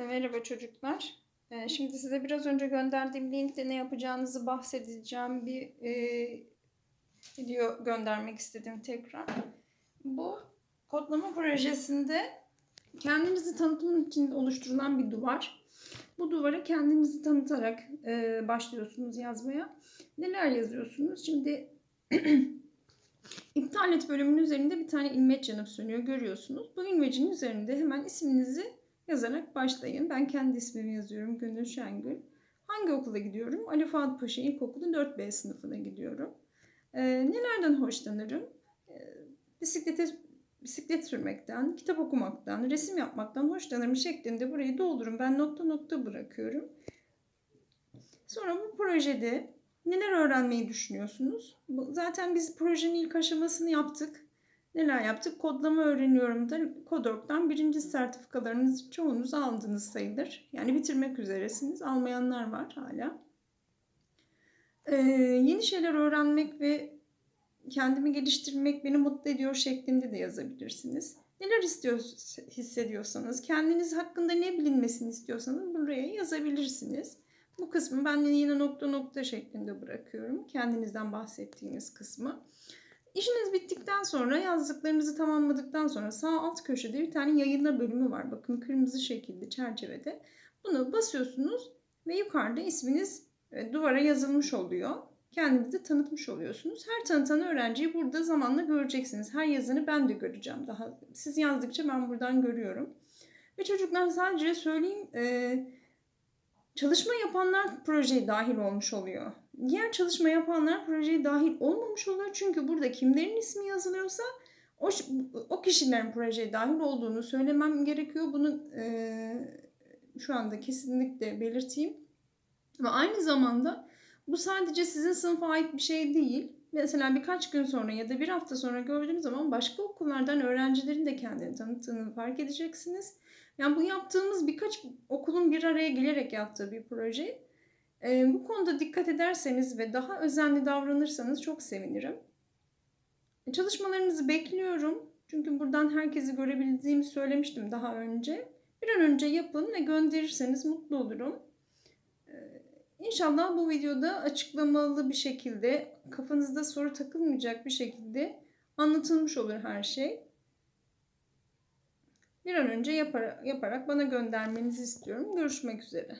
E, Merhaba çocuklar. E, Şimdi size biraz önce gönderdiğim linkte ne yapacağınızı bahsedeceğim bir e, video göndermek istedim tekrar. Bu kodlama projesinde kendinizi tanıtım için oluşturulan bir duvar. Bu duvara kendinizi tanıtarak e, başlıyorsunuz yazmaya. Neler yazıyorsunuz? Şimdi iptal et bölümünün üzerinde bir tane ilmeç yanıp sönüyor görüyorsunuz. Bu ilmecin üzerinde hemen isminizi yazarak başlayın. Ben kendi ismimi yazıyorum. Gönül Şengül. Hangi okula gidiyorum? Ali Fuat Paşa İlkokulu 4B sınıfına gidiyorum. Ee, nelerden hoşlanırım? Ee, bisiklete bisiklet sürmekten, kitap okumaktan, resim yapmaktan hoşlanırım şeklinde burayı doldururum. Ben nokta nokta bırakıyorum. Sonra bu projede neler öğrenmeyi düşünüyorsunuz? Zaten biz projenin ilk aşamasını yaptık. Neler yaptık? Kodlama öğreniyorum da Kodork'tan birinci sertifikalarınızı çoğunuz aldınız sayılır. Yani bitirmek üzeresiniz. Almayanlar var hala. Ee, yeni şeyler öğrenmek ve kendimi geliştirmek beni mutlu ediyor şeklinde de yazabilirsiniz. Neler istiyor, hissediyorsanız, kendiniz hakkında ne bilinmesini istiyorsanız buraya yazabilirsiniz. Bu kısmı ben yine nokta nokta şeklinde bırakıyorum. Kendinizden bahsettiğiniz kısmı. İşiniz bittikten sonra yazdıklarınızı tamamladıktan sonra sağ alt köşede bir tane yayınla bölümü var. Bakın kırmızı şekilde çerçevede. Bunu basıyorsunuz ve yukarıda isminiz e, duvara yazılmış oluyor. Kendinizi tanıtmış oluyorsunuz. Her tanıtan öğrenciyi burada zamanla göreceksiniz. Her yazını ben de göreceğim. Daha siz yazdıkça ben buradan görüyorum. Ve çocuklar sadece söyleyeyim e, çalışma yapanlar projeye dahil olmuş oluyor. Diğer çalışma yapanlar projeye dahil olmamış oluyor. Çünkü burada kimlerin ismi yazılıyorsa o, o kişilerin projeye dahil olduğunu söylemem gerekiyor. Bunu e, şu anda kesinlikle belirteyim. Ve aynı zamanda bu sadece sizin sınıfa ait bir şey değil. Mesela birkaç gün sonra ya da bir hafta sonra gördüğünüz zaman başka okullardan öğrencilerin de kendini tanıttığını fark edeceksiniz. Yani bu yaptığımız birkaç okulun bir araya gelerek yaptığı bir proje. Ee, bu konuda dikkat ederseniz ve daha özenli davranırsanız çok sevinirim. Çalışmalarınızı bekliyorum. Çünkü buradan herkesi görebildiğimi söylemiştim daha önce. Bir an önce yapın ve gönderirseniz mutlu olurum. İnşallah bu videoda açıklamalı bir şekilde, kafanızda soru takılmayacak bir şekilde anlatılmış olur her şey. Bir an önce yapar- yaparak bana göndermenizi istiyorum. Görüşmek üzere.